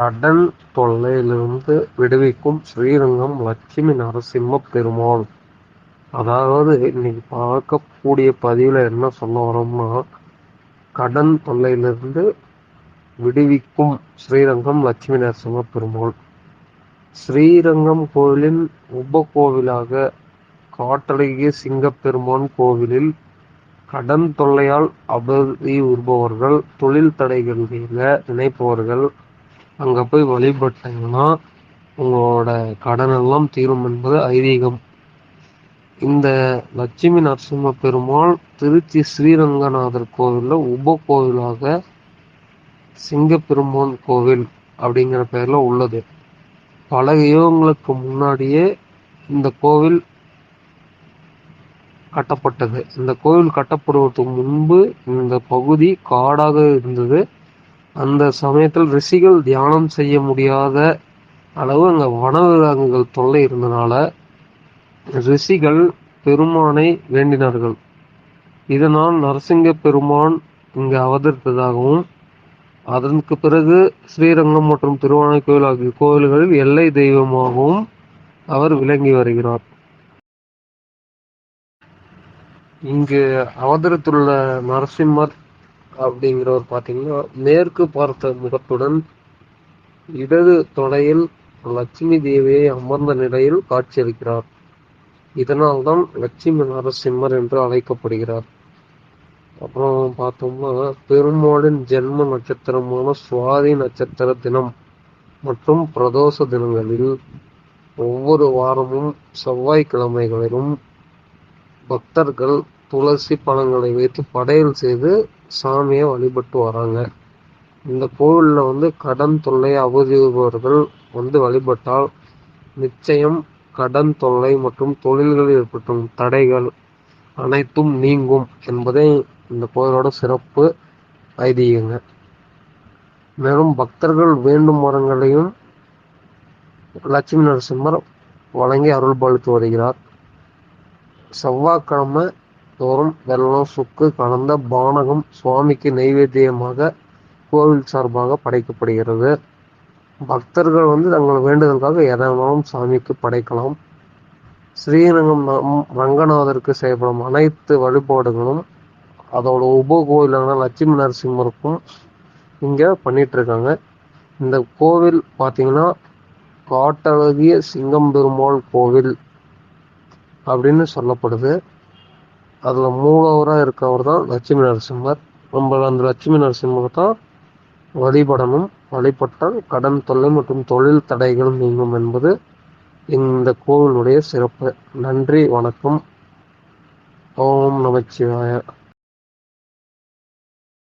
கடன் தொல்லையிலிருந்து விடுவிக்கும் ஸ்ரீரங்கம் லட்சுமி நரசிம்ம பெருமாள். அதாவது இன்னைக்கு பார்க்கக்கூடிய பதிவில் என்ன சொல்ல வரோம்னா கடன் தொல்லையிலிருந்து விடுவிக்கும் ஸ்ரீரங்கம் லட்சுமி நரசிம்ம பெருமாள். ஸ்ரீரங்கம் கோவிலின் உப கோவிலாக காட்டழகிய சிங்கப்பெருமான் கோவிலில் கடன் தொல்லையால் அபதி உறுபவர்கள் தொழில் தடைகள் நினைப்பவர்கள் அங்கே போய் வழிபட்டீங்கன்னா உங்களோட கடன் எல்லாம் தீரும் என்பது ஐதீகம். இந்த லட்சுமி நரசிம்ம பெருமாள் திருச்சி ஸ்ரீரங்கநாதர் கோவிலில் உப கோவிலாக சிங்கப்பெருமான் கோவில் அப்படிங்கிற பெயரில் உள்ளது. பல யுகங்களுக்கு முன்னாடியே இந்த கோவில் கட்டப்பட்டது. இந்த கோவில் கட்டப்படுவதற்கு முன்பு இந்த பகுதி காடாக இருந்தது. அந்த சமயத்தில் ரிஷிகள் தியானம் செய்ய முடியாத அளவு அங்கே வனவிலங்குகள் தொல்லை இருந்தனால ரிஷிகள் பெருமானை வேண்டினார்கள். இதனால் நரசிங்க பெருமான் இங்கு அவதரித்ததாகவும் அதற்கு பிறகு ஸ்ரீரங்கம் மற்றும் திருவானை கோயில் ஆகிய கோவில்களில் எல்லை தெய்வமாகவும் அவர் விளங்கி வருகிறார். இங்கு அவதரித்துள்ள நரசிம்மர் அப்படிங்கிறவர் பார்த்தீங்கன்னா மேற்கு பார்த்த முகத்துடன் இடது தொடையில் லட்சுமி தேவியை அமர்ந்த நிலையில் காட்சியளிக்கிறார். இதனால்தான் லட்சுமி நரசிம்மர் என்று அழைக்கப்படுகிறார். அப்புறம் பார்த்தோம்னா பெருமாளின் ஜென்ம நட்சத்திரமான சுவாதி நட்சத்திர தினம் மற்றும் பிரதோஷ தினங்களில் ஒவ்வொரு வாரமும் செவ்வாய்க்கிழமைகளிலும் பக்தர்கள் துளசி பழங்களை வைத்து படையல் செய்து சாமியை வழிபட்டு வராங்க. இந்த கோவிலில் வந்து கடன் தொல்லை அவதிபவர்கள் வந்து வழிபட்டால் நிச்சயம் கடன் தொல்லை மற்றும் தொழில்களில் ஏற்பட்டும் தடைகள் அனைத்தும் நீங்கும் என்பதே இந்த கோயிலோட சிறப்பு ஐதீகங்க. மேலும் பக்தர்கள் வேண்டும் வரங்களையும் லட்சுமி நரசிம்மர் வழங்கி அருள் பாலித்து வருகிறார். செவ்வாய்க்கிழமை தோறும் வெள்ளம் சுக்கு கலந்த பானகம் சுவாமிக்கு நைவேத்தியமாக கோவில் சார்பாக படைக்கப்படுகிறது. பக்தர்கள் வந்து தங்கள் வேண்டுதலுக்காக எதனாலும் சாமிக்கு படைக்கலாம். ஸ்ரீரங்கம் ரங்கநாதருக்கு செய்யப்படும் அனைத்து வழிபாடுகளும் அதோட உப கோவிலான லட்சுமி நரசிம்மருக்கும் இங்கே பண்ணிட்டு இருக்காங்க இந்த கோவில் பார்த்தீங்கன்னா காட்டழகிய சிங்கம் பெருமாள் கோவில் அப்படின்னு சொல்லப்படுது. அதில் மூலவராக இருக்கவர் தான் லட்சுமி நரசிம்மர். நம்ம அந்த லட்சுமி நரசிம்மர் தான் வழிபடணும் வழிபட்டால் கடன் தொல்லை மற்றும் தொழில் தடைகள் நீங்கும் என்பது இந்த கோவிலுடைய சிறப்பு. நன்றி வணக்கம். ஓம் நமச்சிவாய.